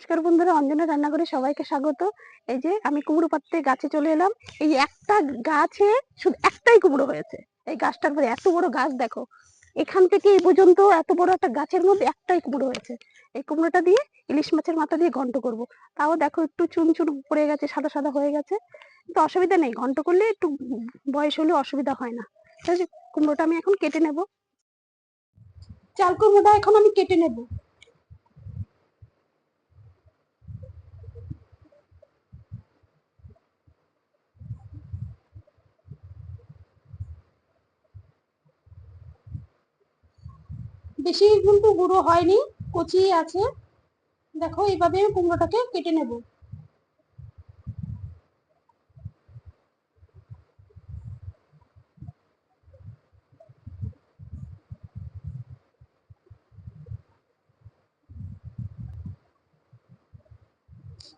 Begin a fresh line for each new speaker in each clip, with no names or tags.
নমস্কার বন্ধুরা, অঞ্জনা রান্নাঘরে সবাইকে স্বাগত। এই যে আমি কুমড়ো পাততে গাছে চলে এলাম। এই একটা গাছে শুধু একটাই কুমড়ো হয়েছে। এই গাছটার পরে এত বড় গাছ দেখো। এখান থেকে এই পর্যন্ত এত বড় একটা গাছের মধ্যে একটাই কুমড়ো হয়েছে। এই কুমড়োটা দিয়ে ইলিশ মাছের মাথা দিয়ে ঘন্ট করব। তাও দেখো একটু চুন চুন পড়ে গেছে, সাদা সাদা হয়ে গেছে। কিন্তু অসুবিধা নেই, ঘন্ট করলে একটু বয়স হলে অসুবিধা হয় না। ঠিক আছে, কুমড়োটা আমি এখন কেটে নেব। চাল কুমড়োটা এখন আমি কেটে নেব। বেশি কিন্তু গুঁড়ো হয়নি কচি আছে। দেখো এইভাবে কুমড়োটাকে কেটে নেব।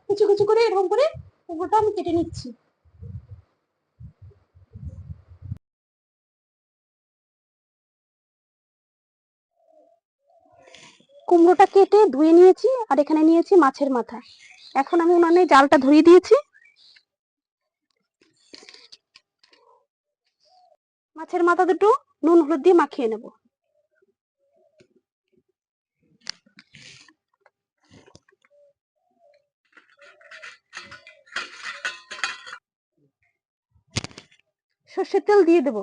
কিছু কিছু করে এরকম করে কুমড়োটা আমি কেটে নিচ্ছি। কুমড়োটা কেটে ধুয়ে নিয়েছি আর এখানে নিয়েছি মাছের মাথা। এখন আমি উনানে জালটা ধরিয়ে দিয়েছি। মাছের মাথা দুটো নুন, হলুদ দিয়ে মাখিয়ে নেব। সর্ষের তেল দিয়ে দেবো।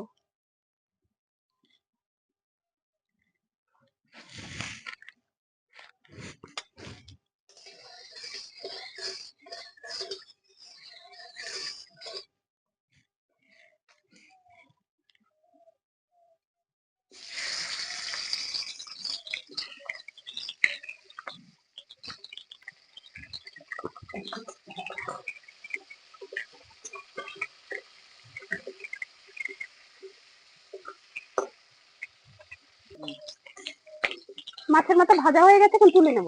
মাছের মাথা ভাজা হয়ে গেছে, এখন তুলে নেব।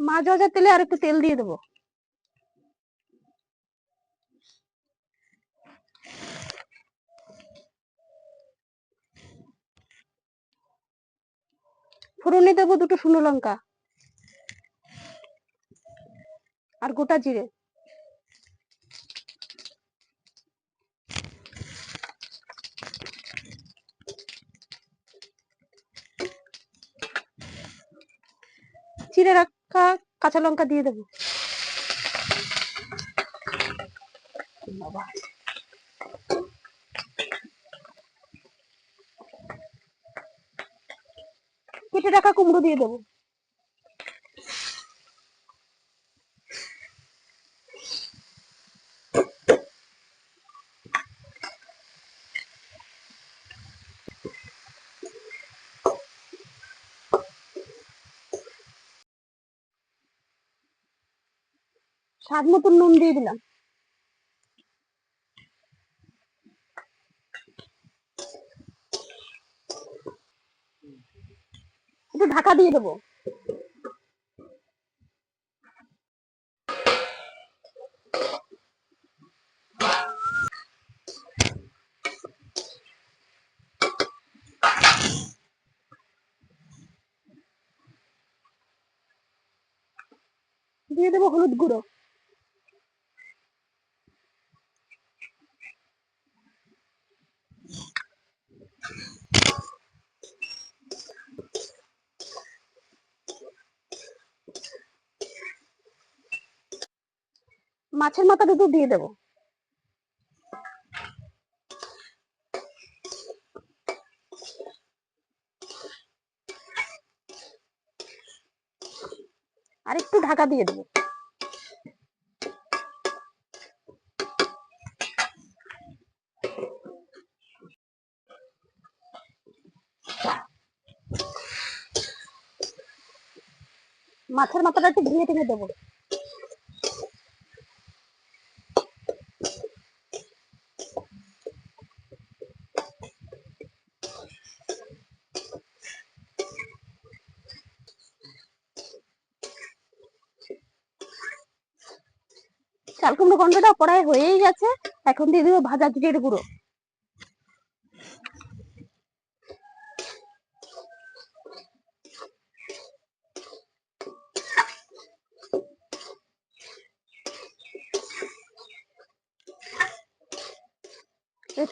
মাছ ভাজার তেলে আর একটু তেল দিয়ে দেবো। ফোড়নে দেবো দুটো শুকনো লঙ্কা আর গোটা জিরে। চিড়ে রাখা কাঁচা লঙ্কা দিয়ে দেবো। কেটে রাখা কুমড়ো দিয়ে দেবো। স্বাদ মতন নুন দিয়ে দিলাম। একটু ঢাকা দিয়ে দেবো। দিয়ে দেবো হলুদ গুঁড়ো। মাছের মাথা দুটো দিয়ে দেবো। আর একটু ঢাকা দিয়ে দেবো। মাছের মাথাটা একটু ধুয়ে টেনে দেবো। চাল কুমড়ো গন্ধটা প্রায় হয়েই গেছে। এখন দিয়ে দেবো ভাজা জিরের গুঁড়ো।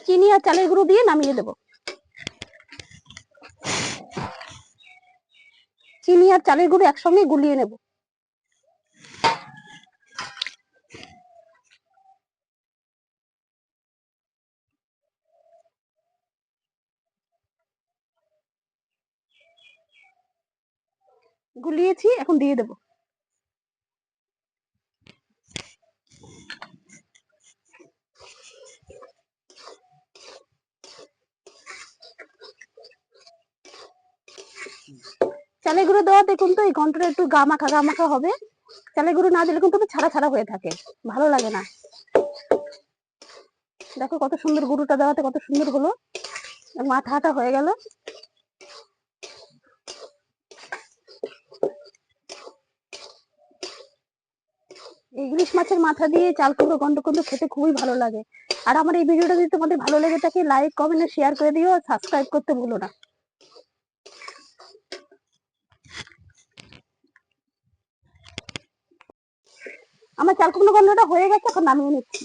চিনি আর চালের গুঁড়ো দিয়ে নামিয়ে দেব। চিনি আর চালের গুঁড়ো একসঙ্গে গুলিয়ে নেব। গুলিয়েছি, এখন দিয়ে দেব। চালের গুঁড়ো দেওয়াতে কিন্তু এই ঘন্টটা একটু গা মাখা গা মাখা হবে। চালের গুঁড়ো না দিলে কিন্তু ছাড়া ছাড়া হয়ে থাকে, ভালো লাগে না। দেখো কত সুন্দর গুঁড়োটা দেওয়াতে কত সুন্দর হলো মাথা হাটা হয়ে গেল। ইলিশ মাছের মাথা দিয়ে চাল কুমড়ো, গন্ধ কুমড়ো খেতে খুবই ভালো লাগে। আর আমার এই ভিডিওটা যদি তোমাদের ভালো লেগে থাকে লাইক কমেন্ট শেয়ার করে দিও। আর সাবস্ক্রাইব করতে ভুলো না। আমার চাল কুমড়ো গন্ধটা হয়ে গেছে, এখন নামিয়ে নিচ্ছি।